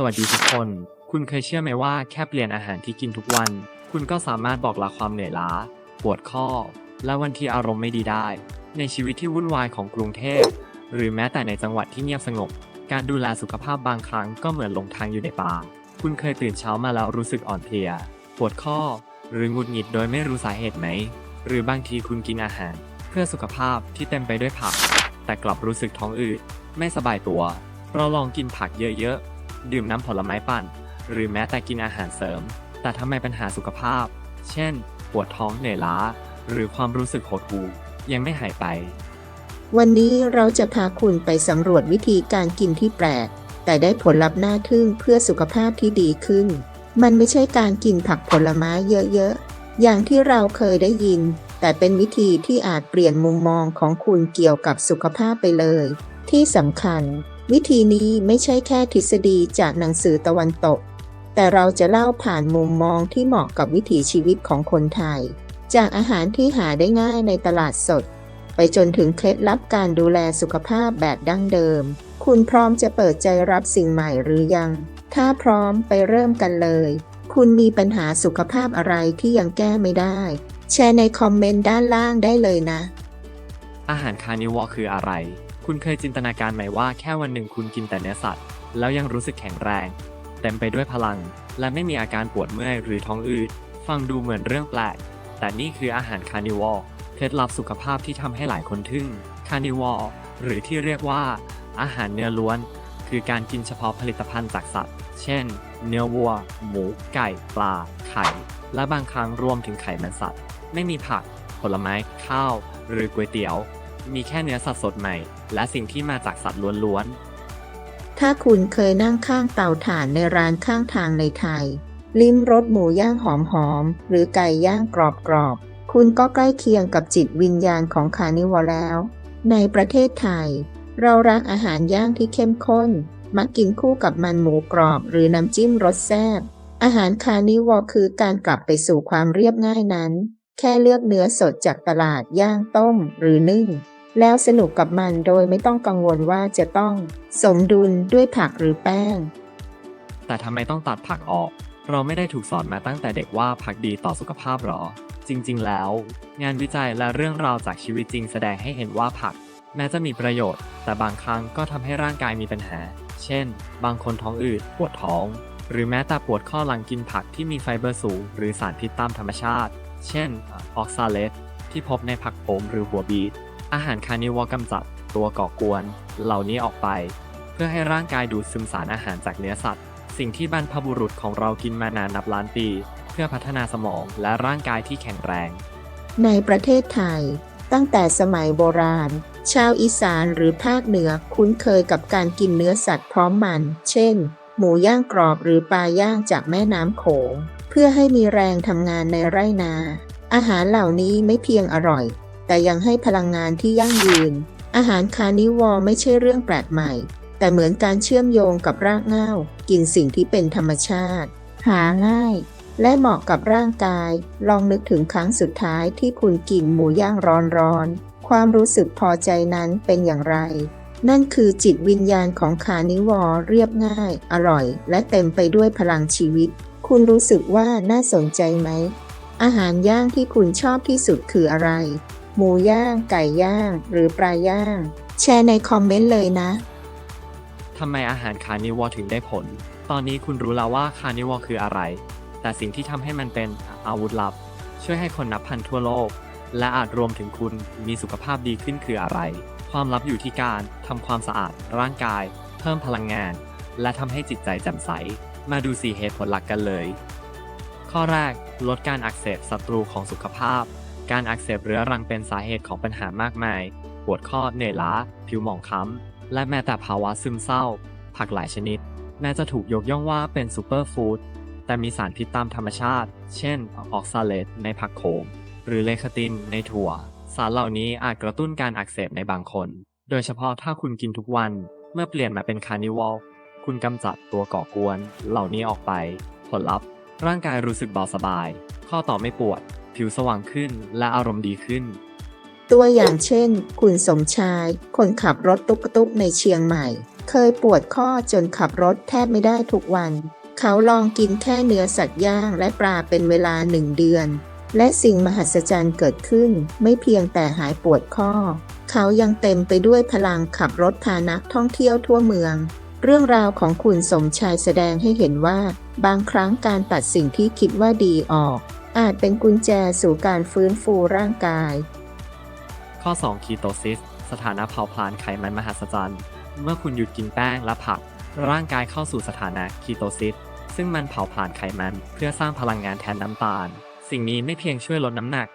สวัสดีทุกคน คุณเคยเชื่อไหมว่าแค่เปลี่ยนอาหารที่กินทุกวัน คุณก็สามารถบอกลาความเหนื่อยล้า ปวดข้อ และวันที่อารมณ์ไม่ดีได้ ในชีวิตที่วุ่นวายของกรุงเทพ หรือแม้แต่ในจังหวัดที่เงียบสงบ การดูแลสุขภาพบางครั้งก็เหมือนหลงทางอยู่ในป่า คุณเคยตื่นเช้ามาแล้วรู้สึกอ่อนเพลีย ปวดข้อ หรือหงุดหงิดโดยไม่รู้สาเหตุไหม หรือบางทีคุณกินอาหาร เพื่อสุขภาพที่เต็มไปด้วยผัก แต่กลับรู้สึกท้องอืด ไม่สบายตัว เราลองกินผักเยอะๆ ดื่มน้ำผลไม้ปั่น หรือแม้แต่กินอาหารเสริม แต่ทำไมปัญหาสุขภาพ เช่น ปวดท้องเหนื่อยล้า หรือความรู้สึกหดหู่ยังไม่หายไป วันนี้เราจะพาคุณไปสำรวจวิธีการกินที่แปลก แต่ได้ผลลัพธ์น่าทึ่งเพื่อสุขภาพที่ดีขึ้น มันไม่ใช่การกินผักผลไม้เยอะๆ อย่างที่เราเคยได้ยิน แต่เป็นวิธีที่อาจเปลี่ยนมุมมองของคุณเกี่ยวกับสุขภาพไปเลย ที่สำคัญ วิธีนี้ไม่ใช่แค่ทฤษฎีจากหนังสือตะวันตก แต่เราจะเล่าผ่านมุมมองที่เหมาะกับวิถีชีวิตของคนไทย จากอาหารที่หาได้ง่ายในตลาดสด ไปจนถึงเคล็ดลับการดูแลสุขภาพแบบดั้งเดิม คุณพร้อมจะเปิดใจรับสิ่งใหม่หรือยัง ถ้าพร้อมไปเริ่มกันเลย คุณมีปัญหาสุขภาพอะไรที่ยังแก้ไม่ได้ แชร์ในคอมเมนต์ด้านล่างได้เลยนะ อาหารคาร์นิวอร์คืออะไร คุณเคยจินตนาการไหมว่าแค่วันหนึ่งคุณกินแต่เนื้อสัตว์ แล้วยังรู้สึกแข็งแรง เต็มไปด้วยพลัง และไม่มีอาการปวดเมื่อยหรือท้องอืด ฟังดูเหมือนเรื่องแปลก แต่นี่คืออาหารคาร์นิวอร์เคล็ดลับสุขภาพที่ทำให้หลายคนทึ่งคาร์นิวอร์หรือที่เรียกว่า อาหารเนื้อล้วน คือการกินเฉพาะผลิตภัณฑ์จากสัตว์ เช่น เนื้อวัว หมู ไก่ ปลา ไข่ และบางครั้งรวมถึงไข่มันสัตว์ ไม่มีผัก ผลไม้ ข้าว หรือก๋วยเตี๋ยว มีแค่เนื้อสัตว์สดใหม่ และสิ่งที่มาจากสัตว์ล้วนถ้าคุณเคยนั่งข้างเตาถ่านในร้านข้างทางในไทย ลิ้มรสหมูย่างหอมๆหรือไก่ย่างกรอบๆ คุณก็ใกล้เคียงกับจิตวิญญาณของคาร์นิวอร์แล้ว ในประเทศไทย เรารักอาหารย่างที่เข้มข้น มักกินคู่กับมันหมูกรอบหรือน้ำจิ้มรสแซ่บอาหารคาร์นิวอร์คือการกลับไปสู่ความเรียบง่ายนั้น แค่เลือกเนื้อสดจากตลาดย่างต้มหรือนึ่ง แล้วสนุกกับมันโดยไม่ต้องกังวลว่าจะต้องสมดุลด้วยผักหรือแป้ง แต่ทำไมต้องตัดผักออก เราไม่ได้ถูกสอนมาตั้งแต่เด็กว่าผักดีต่อสุขภาพหรอ จริง ๆ แล้ว งานวิจัยและเรื่องราวจากชีวิตจริงแสดงให้เห็นว่าผัก แม้จะมีประโยชน์ แต่บางครั้งก็ทำให้ร่างกายมีปัญหา เช่น บางคนท้องอืดปวดท้อง หรือแม้แต่ปวดข้อหลังกินผักที่มีไฟเบอร์สูง หรือสารพิษตามธรรมชาติ เช่นออกซาเลตที่พบในผักโขมหรือหัวบีทอาหารคาร์นิวอร์กำจัดตัวก่อกวน เหล่านี้ออกไป เพื่อให้ร่างกายดูดซึมสารอาหารจากเนื้อสัตว์ สิ่งที่บรรพบุรุษของเรากินมานานนับล้านปี เพื่อพัฒนาสมองและร่างกายที่แข็งแรง ในประเทศไทย ตั้งแต่สมัยโบราณ ชาวอีสานหรือภาคเหนือคุ้นเคยกับการกินเนื้อสัตว์พร้อมมัน เช่น หมูย่างกรอบหรือปลาย่างจากแม่น้ำโขง พื่อให้มีแรงทำงานในไร่นา อาหารเหล่านี้ไม่เพียงอร่อย แต่ยังให้พลังงานที่ยั่งยืน อาหารคาร์นิวอร์ไม่ใช่เรื่องแปลกใหม่ แต่เหมือนการเชื่อมโยงกับรากเหง้า กินสิ่งที่เป็นธรรมชาติ หาง่าย และเหมาะกับร่างกาย ลองนึกถึงครั้งสุดท้ายที่คุณกินหมูย่างร้อนๆ ความรู้สึกพอใจนั้นเป็นอย่างไรนั่นคือจิตวิญญาณของคาร์นิวอร์เรียบง่าย อร่อย และเต็มไปด้วยพลังชีวิต คุณรู้สึกว่าน่าสนใจไหม อาหารย่างที่คุณชอบที่สุดคืออะไร หมูย่าง ไก่ย่าง หรือปลาย่าง แชร์ในคอมเมนต์เลยนะ ทำไมอาหารคาร์นิวอร์ถึงได้ผล ตอนนี้คุณรู้แล้วว่าคาร์นิวอร์คืออะไร แต่สิ่งที่ทำให้มันเป็นอาวุธลับ ช่วยให้คนนับพันทั่วโลก และอาจรวมถึงคุณมีสุขภาพดีขึ้นคืออะไร ความลับอยู่ที่การทำความสะอาดร่างกาย เพิ่มพลังงาน และทำให้จิตใจแจ่มใส มาดูสี่เหตุผลหลักกันเลย ข้อแรก ลดการอักเสบศัตรูของสุขภาพ การอักเสบเรื้อรังเป็นสาเหตุของปัญหามากมาย ปวดข้อเหนื่อยล้า ผิวหมองคล้ำ และแม้แต่ภาวะซึมเศร้า ผักหลายชนิด แม้จะถูกยกย่องว่าเป็นซูเปอร์ฟู้ด แต่มีสารพิษตามธรรมชาติ เช่น ออกซาเลตในผักโขม หรือเลคตินในถั่ว สารเหล่านี้อาจกระตุ้นการอักเสบในบางคน โดยเฉพาะถ้าคุณกินทุกวัน เมื่อเปลี่ยนมาเป็นคาร์นิวอล คุณกำจัดตัวก่อกวน เหล่านี้ออกไป ผลลัพธ์ ร่างกายรู้สึกเบาสบาย ข้อต่อไม่ปวด ผิวสว่างขึ้นและอารมณ์ดีขึ้น ตัวอย่างเช่น คุณสมชาย คนขับรถตุ๊กตุ๊กในเชียงใหม่ เคยปวดข้อจนขับรถแทบไม่ได้ทุกวัน เขาลองกินแค่เนื้อสัตว์ย่างและปลาเป็นเวลาหนึ่งเดือน และสิ่งมหัศจรรย์เกิดขึ้น ไม่เพียงแต่หายปวดข้อ เขายังเต็มไปด้วยพลังขับรถพานักท่องเที่ยวทั่วเมือง เรื่องราวของคุณสมชายแสดงให้เห็นว่า บางครั้งการตัดสิ่งที่คิดว่าดีออก อาจเป็นกุญแจสู่การฟื้นฟูร่างกาย ข้อ 2 คีโตซิส สถานะเผาผลาญไขมันมหัศจรรย์ เมื่อคุณหยุดกินแป้งและผัก ร่างกายเข้าสู่สถานะคีโตซิส ซึ่งมันเผาผลาญไขมัน เพื่อสร้างพลังงานแทนน้ำตาล สิ่งนี้ไม่เพียงช่วยลดน้ำหนัก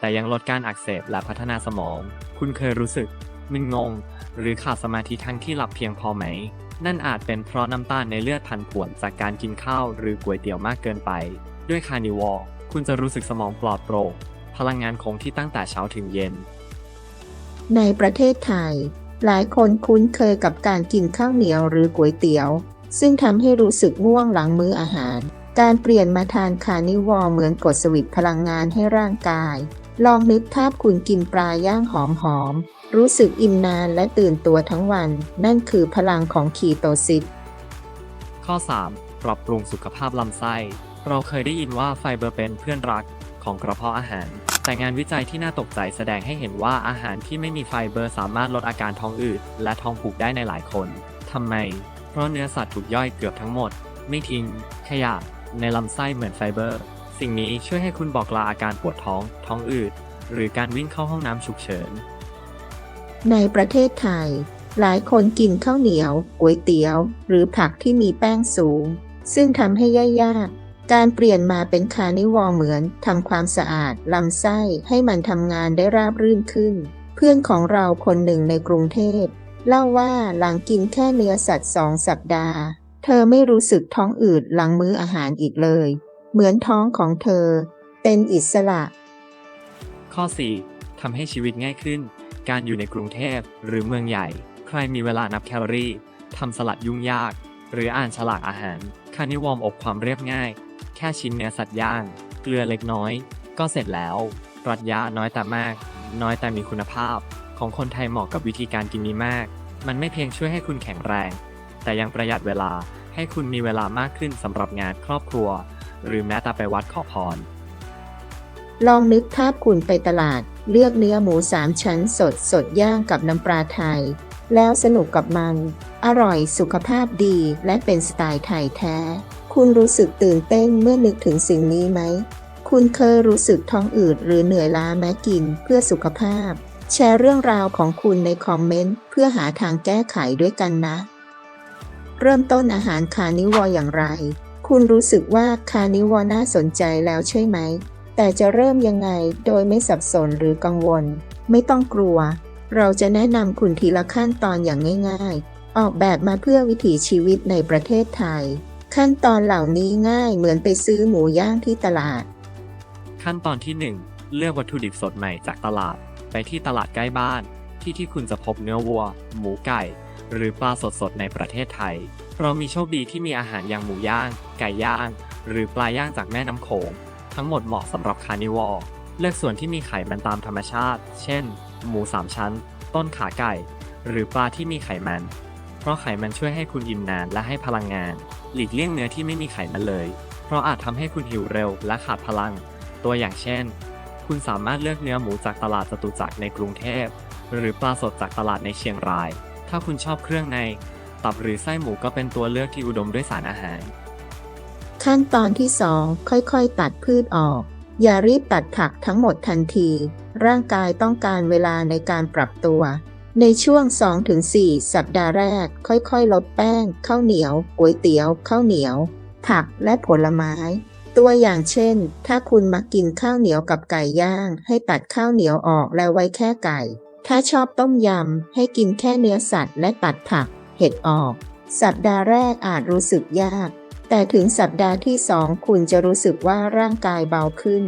แต่ยังลดการอักเสบและพัฒนาสมอง คุณเคยรู้สึกมึนงง หรือขาดสมาธิทั้งที่หลับเพียงพอไหม นั่นอาจเป็นเพราะน้ำตาลในเลือดพันผวนจากการกินข้าวหรือก๋วยเตี๋ยวมากเกินไป ด้วยคาร์นิวอลคุณจะรู้สึกสมองปลอดโปร่งพลังงานคงที่ตั้งแต่เช้าถึงเย็น ในประเทศไทย หลายคนคุ้นเคยกับการกินข้าวเหนียวหรือก๋วยเตี๋ยว ซึ่งทำให้รู้สึกง่วงหลังมื้ออาหาร การเปลี่ยนมาทานคาร์นิวอร์เหมือนกดสวิตช์พลังงานให้ร่างกาย ลองนึกภาพคุณกินปลาย่างหอมๆ รู้สึกอิ่มนานและตื่นตัวทั้งวัน นั่นคือพลังของคีโตซิสข้อ 3 ปรับปรุงสุขภาพลำไส้ เราเคยได้ยินว่าไฟเบอร์เป็นเพื่อนรักของกระเพาะอาหาร แต่งานวิจัยที่น่าตกใจแสดงให้เห็นว่าอาหารที่ไม่มีไฟเบอร์สามารถลดอาการท้องอืดและท้องผูกได้ในหลายคนทำไม เพราะเนื้อสัตว์ถูกย่อยเกือบทั้งหมด ไม่ทิ้ง ขยะ ในลำไส้เหมือนไฟเบอร์ สิ่งนี้ช่วยให้คุณบอกลาอาการปวดท้อง ท้องอืด หรือการวิ่งเข้าห้องน้ำฉุกเฉิน ในประเทศไทย หลายคนกินข้าวเหนียวก๋วยเตี๋ยว หรือผักที่มีแป้งสูง ซึ่งทำให้ย่อยยาก การเปลี่ยนมาเป็นคาร์นิวอ์เหมือนทำความสะอาดลำไส้ให้มันทำงานได้ราบรื่นขึ้น เพื่อนของเราคนหนึ่งในกรุงเทพเล่าว่าหลังกินแค่เนื้อสัตว์สองสัปดาห์ เธอไม่รู้สึกท้องอืดหลังมื้ออาหารอีกเลย เหมือนท้องของเธอ เป็นอิสระ ข้อ 4ทำให้ชีวิตง่ายขึ้น การอยู่ในกรุงเทพหรือเมืองใหญ่ ใครมีเวลานับแคลอรี่ทำสลัดยุ่งยาก หรืออ่านฉลากอาหารคานิวอมอบความเรียบง่าย แค่ชิ้นเนื้อสัตว์ย่าง เกลือเล็กน้อย ก็เสร็จแล้วปรัชญาน้อยแต่มาก น้อยแต่มีคุณภาพ ของคนไทยเหมาะกับวิธีการกินนี้มาก มันไม่เพียงช่วยให้คุณแข็งแรง แต่ยังประหยัดเวลาให้คุณมีเวลามากขึ้นสำหรับงานครอบครัว หรือแม้แต่ไปวัดขอพร ลองนึกภาพคุณไปตลาด เลือกเนื้อหมูสามชั้นสดสดย่างกับน้ำปลาไทย แล้วสนุกกับมัน อร่อยสุขภาพดีและเป็นสไตล์ไทยแท้ คุณรู้สึกตื่นเต้นเมื่อนึกถึงสิ่งนี้ไหม คุณเคยรู้สึกท้องอืดหรือเหนื่อยล้าแม้กินเพื่อสุขภาพ แชร์เรื่องราวของคุณในคอมเมนต์เพื่อหาทางแก้ไขด้วยกันนะ เริ่มต้นอาหารคาร์นิวอร์อย่างไร คุณรู้สึกว่าคาร์นิวอร์น่าสนใจแล้วใช่ไหม แต่จะเริ่มยังไงโดยไม่สับสนหรือกังวล ไม่ต้องกลัว เราจะแนะนำคุณทีละขั้นตอนอย่างง่ายๆ ออกแบบมาเพื่อวิถีชีวิตในประเทศไทย ขั้นตอนเหล่านี้ง่ายเหมือนไปซื้อหมูย่างที่ตลาด ขั้นตอนที่ 1 เลือกวัตถุดิบสดใหม่จากตลาด ไปที่ตลาดใกล้บ้าน ที่ที่คุณจะพบเนื้อวัว หมูไก่ หรือปลาสดๆในประเทศไทย เรามีโชคดีที่มีอาหารอย่างหมูย่าง ไก่ย่าง หรือปลาย่างจากแม่น้ำโขง ทั้งหมดเหมาะสำหรับคาร์นิวอร์เลือกส่วนที่มีไขมันตามธรรมชาติ เช่น หมูสามชั้น ต้นขาไก่ หรือปลาที่มีไขมัน เพราะไขมันช่วยให้คุณอิ่มนานและให้พลังงาน หลีกเลี่ยงเนื้อที่ไม่มีไขมันเลย เพราะอาจทำให้คุณหิวเร็วและขาดพลัง ตัวอย่างเช่น คุณสามารถเลือกเนื้อหมูจากตลาดจตุจักรในกรุงเทพ หรือปลาสดจากตลาดในเชียงราย ถ้าคุณชอบเครื่องใน ตับหรือไส้หมูก็เป็นตัวเลือกที่อุดมด้วยสารอาหาร ขั้นตอนที่ 2 ค่อยๆ ตัดพืชออก อย่ารีบตัดผักทั้งหมดทันที ร่างกายต้องการเวลาในการปรับตัว ในช่วง 2-4 สัปดาห์แรก ค่อยๆ ลดแป้ง ข้าวเหนียว ก๋วยเตี๋ยว ข้าวเหนียว ผักและผลไม้ ตัวอย่างเช่น ถ้าคุณมักกินข้าวเหนียวกับไก่ย่าง ให้ตัดข้าวเหนียวออกแล้วไว้แค่ไก่ ถ้าชอบต้มยำ ให้กินแค่เนื้อสัตว์ และตัดผัก เห็ดออก สัปดาห์แรกอาจรู้สึกยาก แต่ถึงสัปดาห์ที่ 2 คุณจะรู้สึกว่าร่างกายเบาขึ้น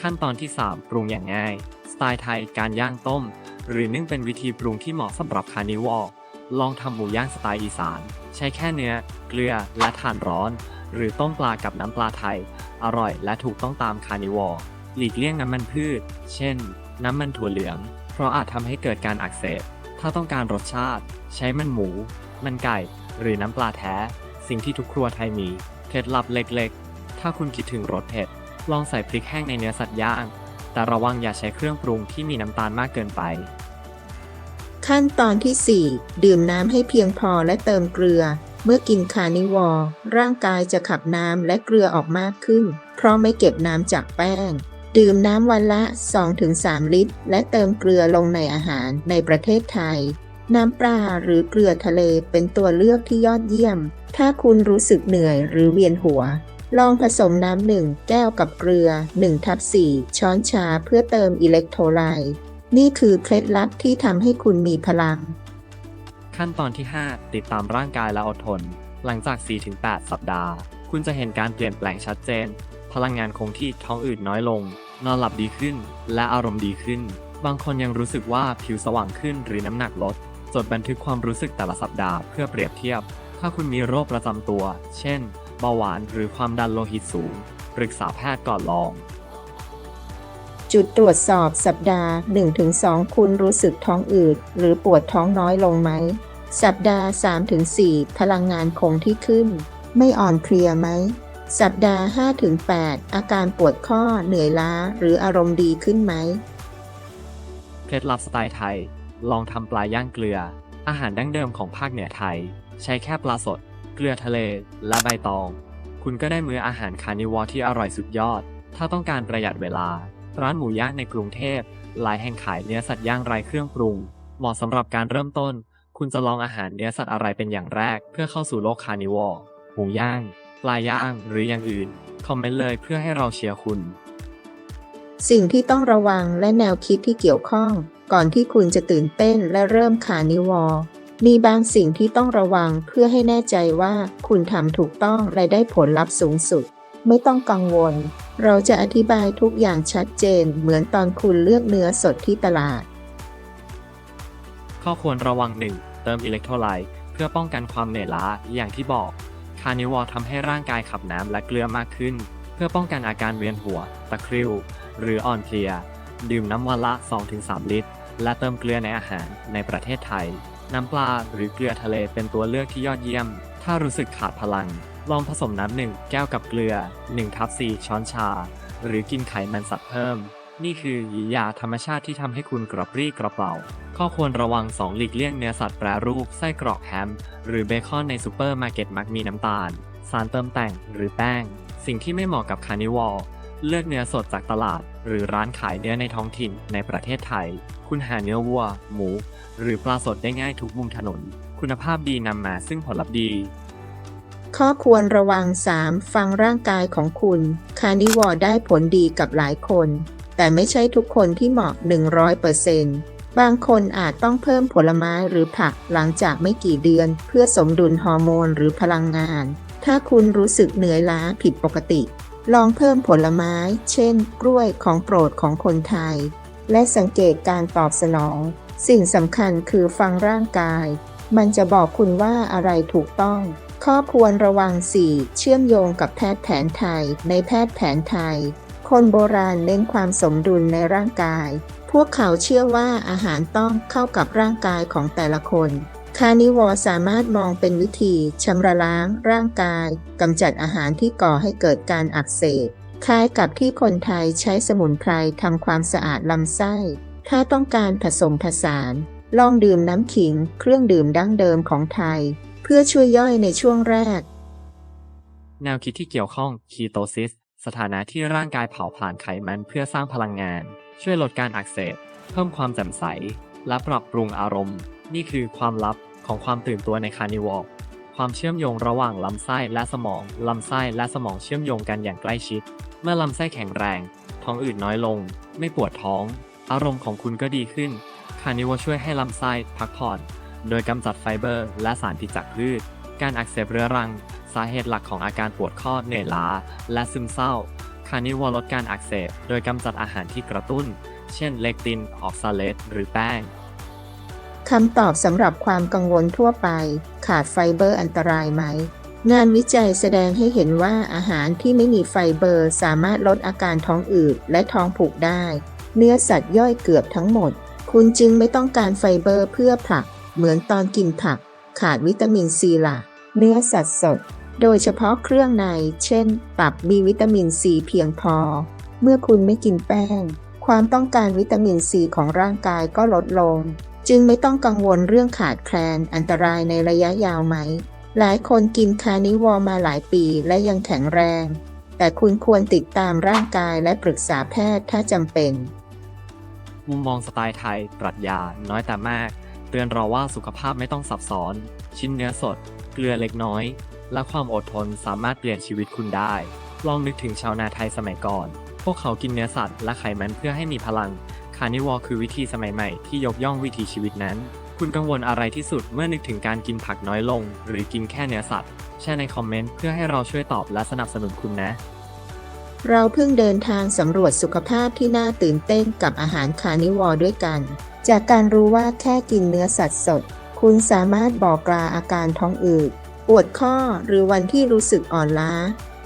ขั้นตอนที่ 3 ปรุงอย่างง่าย สไตล์ไทยการย่างต้ม หรือนึ่งเป็นวิธีปรุงที่เหมาะสำหรับคาร์นิวอร์ลองทำหมูย่างสไตล์อีสาน ใช้แค่เนื้อ เกลือและถ่านร้อน หรือต้มปลากับน้ำปลาไทย อร่อยและถูกต้องตามคาร์นิวอร์หลีกเลี่ยงน้ำมันพืช เช่น น้ำมันถั่วเหลือง เพราะอาจทำให้เกิดการอักเสบ ถ้าต้องการรสชาติ ใช้มันหมู มันไก่ หรือน้ำปลาแท้ สิ่งที่ทุกครัวไทยมี เคล็ดลับเล็กๆ ถ้าคุณคิดถึงรสเผ็ด ลองใส่พริกแห้งในเนื้อสัตว์ย่าง แต่ระวังอย่าใช้เครื่องปรุงที่มีน้ำตาลมากเกินไป ขั้นตอนที่ 4 ดื่มน้ำให้เพียงพอและเติมเกลือ เมื่อกินคาร์นิวอร์ร่างกายจะขับน้ำและเกลือออกมากขึ้น เพราะไม่เก็บน้ำจากแป้ง ดื่มน้ำวันละ 2-3 ลิตร และเติมเกลือลงในอาหารในประเทศไทย น้ำปลาหรือเกลือทะเลเป็นตัวเลือกที่ยอดเยี่ยม ถ้าคุณรู้สึกเหนื่อยหรือเวียนหัว ลองผสมน้ำหนึ่งแก้วกับเกลือ1ทับ4ช้อนชาเพื่อเติมอิเล็กโทรไลต์นี่คือเคล็ดลับที่ทำให้คุณมีพลัง ขั้นตอนที่ 5 ติดตามร่างกายและอดทน หลังจาก 4-8 สัปดาห์ คุณจะเห็นการเปลี่ยนแปลงชัดเจน พลังงานคงที่ท้องอืดน้อยลง นอนหลับดีขึ้น และอารมณ์ดีขึ้น บางคนยังรู้สึกว่าผิวสว่างขึ้นหรือน้ำหนักลด จดบันทึกความรู้สึกแต่ละสัปดาห์เพื่อเปรียบเทียบ ถ้าคุณมีโรคประจำตัว เช่น เบาหวานหรือความดันโลหิตสูง ปรึกษาแพทย์ก่อนลอง จุดตรวจสอบสัปดาห์ 1-2 คุณรู้สึกท้องอืดหรือปวดท้องน้อยลงไหม สัปดาห์ 3-4 พลังงานคงที่ขึ้น ไม่อ่อนเพลียไหม สัปดาห์ 5-8 อาการปวดข้อเหนื่อยล้าหรืออารมณ์ดีขึ้นไหม เคล็ดลับสไตล์ไทย ลองทำปลาย่างเกลือ อาหารดั้งเดิมของภาคเหนือไทย ใช้แค่ปลาสด เกลือทะเล และใบตอง คุณก็ได้มื้ออาหารคาร์นิวอร์ที่อร่อยสุดยอด ถ้าต้องการประหยัดเวลา ร้านหมูย่างในกรุงเทพหลายแห่งขายเนื้อสัตว์ย่างไร้เครื่องปรุง เหมาะสำหรับการเริ่มต้น คุณจะลองอาหารเนื้อสัตว์อะไรเป็นอย่างแรก เพื่อเข้าสู่โลกคาร์นิวอร์หมูย่าง ปลาย่างหรืออย่างอื่น คอมเมนต์เลยเพื่อให้เราเชียร์คุณ สิ่งที่ต้องระวังและแนวคิดที่เกี่ยวข้อง ก่อนที่คุณจะตื่นเต้นและเริ่มคาร์นิวอร์มีบางสิ่งที่ต้องระวังเพื่อให้แน่ใจว่าคุณทำถูกต้องและได้ผลลัพธ์สูงสุด ไม่ต้องกังวล เราจะอธิบายทุกอย่างชัดเจน เหมือนตอนคุณเลือกเนื้อสดที่ตลาด ข้อควรระวัง 1. เติมอิเล็กโทรไลต์เพื่อป้องกันความเหนื่อยล้าอย่างที่บอก คาร์นิวอร์ทำให้ร่างกายขับน้ำและเกลือมากขึ้น เพื่อป้องกันอาการเวียนหัว ตะคริว หรืออ่อนเพลีย ดื่มน้ำวันละ 2-3 ลิตร และเติมเกลือในอาหารในประเทศไทย น้ำปลาหรือเกลือทะเลเป็นตัวเลือกที่ยอดเยี่ยม ถ้ารู้สึกขาดพลัง ลองผสมน้ำหนึ่งแก้วกับเกลือ1ทับ4ช้อนชา หรือกินไขมันสัตว์เพิ่ม นี่คือยาธรรมชาติที่ทำให้คุณกระปรี้กระเป๋าข้อควรระวัง 2 หลีกเลี่ยงเนื้อสัตว์แปรรูปไส้กรอกแฮม หรือเบคอนในซูเปอร์มาร์เก็ตมักมีน้ำตาล สารเติมแต่งหรือแป้ง สิ่งที่ไม่เหมาะกับคาร์นิวอล เลือกเนื้อสดจากตลาด หรือร้านขายเนื้อในท้องถิ่นในประเทศไทย คุณหาเนื้อวัว หมู หรือปลาสดได้ง่ายทุกมุมถนน คุณภาพดีนำมาซึ่งผลลัพธ์ดี ข้อควรระวัง 3. ฟังร่างกายของคุณ คาร์นิวอร์ได้ผลดีกับหลายคน แต่ไม่ใช่ทุกคนที่เหมาะ 100%บางคนอาจต้องเพิ่มผลไม้หรือผักหลังจากไม่กี่เดือน เพื่อสมดุลฮอร์โมนหรือพลังงาน ถ้าคุณรู้สึกเหนื่อยล้าผิดปกติ ลองเพิ่มผลไม้ เช่น กล้วยของโปรดของคนไทย และสังเกตการตอบสนอง สิ่งสำคัญคือฟังร่างกาย มันจะบอกคุณว่าอะไรถูกต้อง ข้อควรระวัง 4. เชื่อมโยงกับแพทย์แผนไทย ในแพทย์แผนไทย คนโบราณเน้นความสมดุลในร่างกาย พวกเขาเชื่อว่าอาหารต้องเข้ากับร่างกายของแต่ละคน คานิวอร์สามารถมองเป็นวิธีชำระล้างร่างกายกำจัดอาหารที่ก่อให้เกิดการอักเสบคล้ายกับที่คนไทยใช้สมุนไพรทำความสะอาดลำไส้ ถ้าต้องการผสมผสาน ลองดื่มน้ำขิง เครื่องดื่มดั้งเดิมของไทย เพื่อช่วยย่อยในช่วงแรก แนวคิดที่เกี่ยวข้องคีโตซิสสถานะที่ร่างกายเผาผลาญไขมันเพื่อสร้างพลังงาน ช่วยลดการอักเสบ เพิ่มความแจ่มใส และปรับปรุงอารมณ์ นี่คือความลับ ของความตื่นตัวในคาร์นิวอลความเชื่อมโยงระหว่างลำไส้และสมอง ลำไส้และสมองเชื่อมโยงกันอย่างใกล้ชิด เมื่อลำไส้แข็งแรง ท้องอืดน้อยลง ไม่ปวดท้อง อารมณ์ของคุณก็ดีขึ้น คาร์นิวอลช่วยให้ลำไส้พักผ่อน โดยกำจัดไฟเบอร์ และสารพิษจากพืช การอักเสบเรื้อรัง สาเหตุหลักของอาการปวดข้อเหนื่อยล้า และซึมเศร้า คาร์นิวอลลดการอักเสบ โดยกำจัดอาหารที่กระตุ้น เช่นเลกติน ออกซาเลตหรือแป้ง คำตอบสำหรับความกังวลทั่วไป ขาดไฟเบอร์อันตรายไหม งานวิจัยแสดงให้เห็นว่าอาหารที่ไม่มีไฟเบอร์สามารถลดอาการท้องอืดและท้องผูกได้ เนื้อสัตว์ย่อยเกือบทั้งหมด คุณจึงไม่ต้องการไฟเบอร์เพื่อผลัก เหมือนตอนกินผัก ขาดวิตามินซีล่ะเนื้อสัตว์สด โดยเฉพาะเครื่องใน เช่น ตับมีวิตามินซีเพียงพอ เมื่อคุณไม่กินแป้ง ความต้องการวิตามินซีของร่างกายก็ลดลง จึงไม่ต้องกังวลเรื่องขาดแคลนอันตรายในระยะยาวไหม หลายคนกินคาร์นิวอมาหลายปีและยังแข็งแรง แต่คุณควรติดตามร่างกายและปรึกษาแพทย์ถ้าจำเป็น มุมมองสไตล์ไทย ปรัชญา น้อยแต่มาก เตือนเราว่าสุขภาพไม่ต้องซับซ้อน ชิ้นเนื้อสด เกลือเล็กน้อย และความอดทนสามารถเปลี่ยนชีวิตคุณได้ ลองนึกถึงชาวนาไทยสมัยก่อน พวกเขากินเนื้อสัตว์และไขมันเพื่อให้มีพลัง คาร์นิวอร์คือวิธีสมัยใหม่ที่ยกย่องวิถีชีวิตนั้น คุณกังวลอะไรที่สุดเมื่อนึกถึงการกินผักน้อยลง หรือกินแค่เนื้อสัตว์ แชร์ในคอมเมนต์เพื่อให้เราช่วยตอบและสนับสนุนคุณนะ เราเพิ่งเดินทางสำรวจสุขภาพที่น่าตื่นเต้นกับอาหารคาร์นิวอร์ด้วยกัน จากการรู้ว่าแค่กินเนื้อสัตว์สด คุณสามารถบอกลาอาการท้องอืดปวดข้อหรือวันที่รู้สึกอ่อนล้า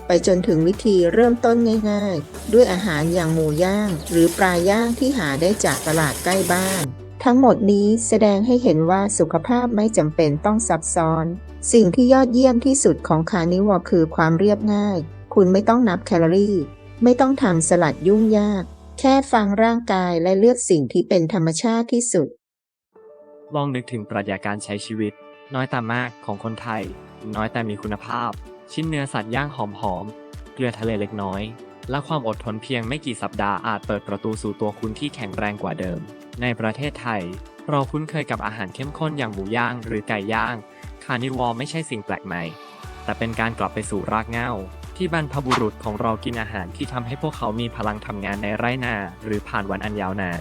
ไปจนถึงวิธีเริ่มต้นง่ายๆ ด้วยอาหารอย่างหมูย่าง หรือปลาย่างที่หาได้จากตลาดใกล้บ้าน ทั้งหมดนี้แสดงให้เห็นว่าสุขภาพไม่จำเป็นต้องซับซ้อน สิ่งที่ยอดเยี่ยมที่สุดของคาร์นิวอร์คือความเรียบง่าย คุณไม่ต้องนับแคลอรี่ ไม่ต้องทำสลัดยุ่งยาก แค่ฟังร่างกายและเลือกสิ่งที่เป็นธรรมชาติที่สุด ลองนึกถึงปรัชญาการใช้ชีวิต น้อยแต่มากของคนไทย น้อยแต่มีคุณภาพชิ้นเนื้อสัตว์ย่างหอมๆ เกลือทะเลเล็กน้อย และความอดทนเพียงไม่กี่สัปดาห์อาจเปิดประตูสู่ตัวคุณที่แข็งแรงกว่าเดิม ในประเทศไทย เราคุ้นเคยกับอาหารเข้มข้นอย่างหมูย่าง หรือไก่ย่าง คารนิวอไม่ใช่สิ่งแปลกใหม่ แต่เป็นการกลับไปสู่รากเหง้าที่บรรพบุรุษของเรากินอาหารที่ทำให้พวกเขามีพลังทำงานในไร่นาหรือผ่านวันอันยาวนาน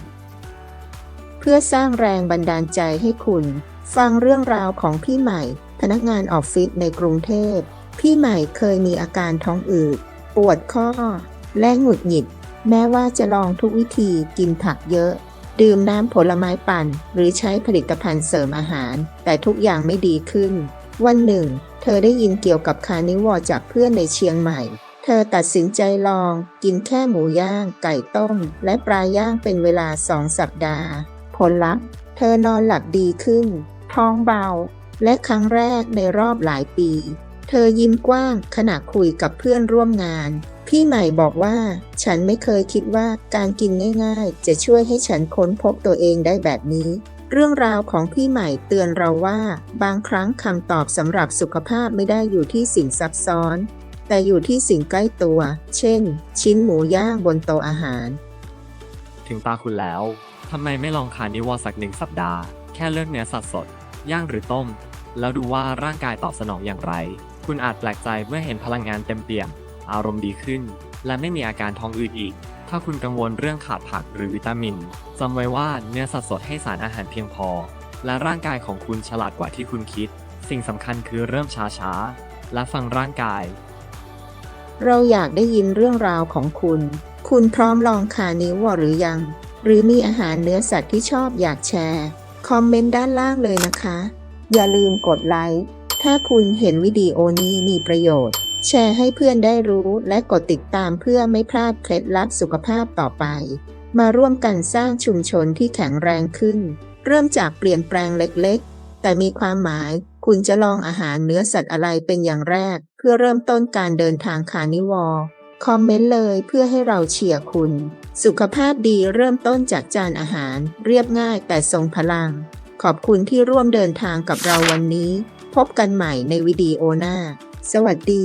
เพื่อสร้างแรงบันดาลใจให้คุณ ฟังเรื่องราวของพี่ใหม่ พนักงานออฟฟิศในกรุงเทพ พี่ใหม่เคยมีอาการท้องอืด ปวดข้อ และหงุดหงิด แม้ว่าจะลองทุกวิธีกินผักเยอะ ดื่มน้ำผลไม้ปั่น หรือใช้ผลิตภัณฑ์เสริมอาหาร แต่ทุกอย่างไม่ดีขึ้น วันหนึ่ง เธอได้ยินเกี่ยวกับคาร์นิวอจากเพื่อนในเชียงใหม่ เธอตัดสินใจลองกินแค่หมูย่าง ไก่ต้ม และปลาย่างเป็นเวลาสองสัปดาห์ ผลลัพธ์ เธอนอนหลับดีขึ้น ท้องเบา และครั้งแรกในรอบหลายปี เธอยิ้มกว้างขณะคุยกับเพื่อนร่วมงาน พี่ใหม่บอกว่า ฉันไม่เคยคิดว่าการกินง่ายๆ จะช่วยให้ฉันค้นพบตัวเองได้แบบนี้ เรื่องราวของพี่ใหม่เตือนเราว่า บางครั้งคำตอบสำหรับสุขภาพไม่ได้อยู่ที่สิ่งซับซ้อน แต่อยู่ที่สิ่งใกล้ตัว เช่น ชิ้นหมูย่างบนโต๊ะอาหาร ถึงตาคุณแล้ว ทำไมไม่ลองคานิวอร์สักหนึ่งสัปดาห์ แค่เลือกเนื้อสัตว์สด ย่างหรือต้ม แล้วดูว่าร่างกายตอบสนองอย่างไร คุณอาจแปลกใจเมื่อเห็นพลังงานเต็มเปี่ยม อารมณ์ดีขึ้น และไม่มีอาการท้องอืดอีก ถ้าคุณกังวลเรื่องขาดผักหรือวิตามินจำไว้ว่าเนื้อสัตว์สดให้สารอาหารเพียงพอ และร่างกายของคุณฉลาดกว่าที่คุณคิด สิ่งสำคัญคือเริ่มช้าๆ และฟังร่างกาย เราอยากได้ยินเรื่องราวของคุณ คุณพร้อมลองคานิวอร์หรือยัง หรือมีอาหารเนื้อสัตว์ที่ชอบอยากแชร์ คอมเมนต์ด้านล่างเลยนะคะ อย่าลืมกดไลค์ ถ้าคุณเห็นวิดีโอนี้มีประโยชน์ แชร์ให้เพื่อนได้รู้และกดติดตามเพื่อไม่พลาดเคล็ดลับสุขภาพต่อไป มาร่วมกันสร้างชุมชนที่แข็งแรงขึ้น เริ่มจากเปลี่ยนแปลงเล็กๆ แต่มีความหมาย คุณจะลองอาหารเนื้อสัตว์อะไรเป็นอย่างแรก เพื่อเริ่มต้นการเดินทางคาร์นิวอร์คอมเมนต์เลยเพื่อให้เราเชียร์คุณ สุขภาพดีเริ่มต้นจากจานอาหาร เรียบง่ายแต่ทรงพลัง ขอบคุณที่ร่วมเดินทางกับเราวันนี้ พบกันใหม่ในวิดีโอหน้า สวัสดี